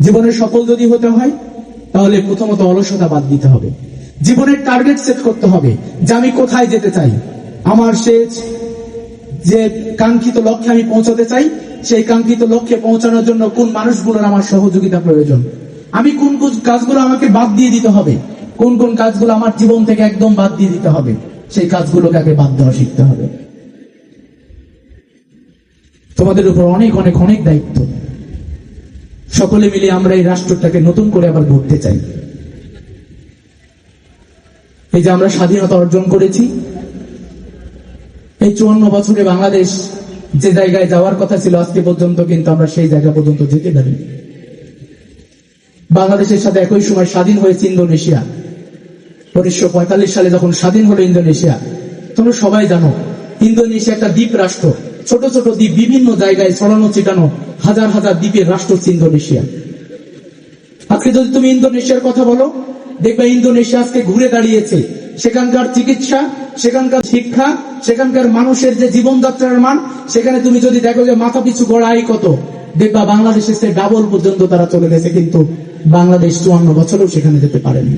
জীবনের সফল যদি হতে হয়, তাহলে প্রথমত অলসতা বাদ দিতে হবে। জীবনের টার্গেট সেট করতে হবে, যে আমি কোথায় যেতে চাই। আমার সে যে কাঙ্ক্ষিত লক্ষ্যে আমি পৌঁছাতে চাই, সেই কাঙ্ক্ষিত লক্ষ্যে পৌঁছানোর জন্য কোন মানুষগুলোর আমার সহযোগিতা প্রয়োজন? আমি কোন কোন কাজগুলো আমাকে বাদ দিয়ে দিতে হবে? কোন কোন কাজগুলো আমার জীবন থেকে একদম বাদ দিয়ে দিতে হবে? সেই কাজগুলোকে আগে বাদ দেওয়া শিখতে হবে। তোমাদের উপর অনেক অনেক অনেক দায়িত্ব। সকলে মিলে আমরা এই রাষ্ট্রটাকে নতুন করে আবার গড়তে চাই। এই যে আমরা স্বাধীনতা অর্জন করেছি, এই চুয়ান্ন বছরে বাংলাদেশ যে জায়গায় যাওয়ার কথা ছিল আজকে পর্যন্ত কিন্তু আমরা সেই জায়গা পর্যন্ত যেতে পারিনি। বাংলাদেশের সাথে একই সময় স্বাধীন হয়েছে ইন্দোনেশিয়া। উনিশশো পঁয়তাল্লিশ সালে যখন স্বাধীন হলো ইন্দোনেশিয়া, তোমরা সবাই জানো, ইন্দোনেশিয়া একটা দ্বীপ রাষ্ট্র। ছোট ছোট দ্বীপ বিভিন্ন জায়গায় ছড়ানো ছিটানো। হাজার হাজার দ্বীপের রাষ্ট্র হচ্ছে ইন্দোনেশিয়া। আজকে যদি তুমি ইন্দোনেশিয়ার কথা বলো, দেখবে ইন্দোনেশিয়া আজকে ঘুরে দাঁড়িয়েছে। সেখানকার চিকিৎসা, সেখানকার শিক্ষা, সেখানকার মানুষের যে জীবনযাত্রার মান, সেখানে তুমি যদি দেখো যে মাথা পিছু গড়া আয় কত, দেখবা বাংলাদেশের সে ডাবল পর্যন্ত তারা চলে গেছে, কিন্তু বাংলাদেশ চুয়ান্ন বছরেও সেখানে যেতে পারেনি।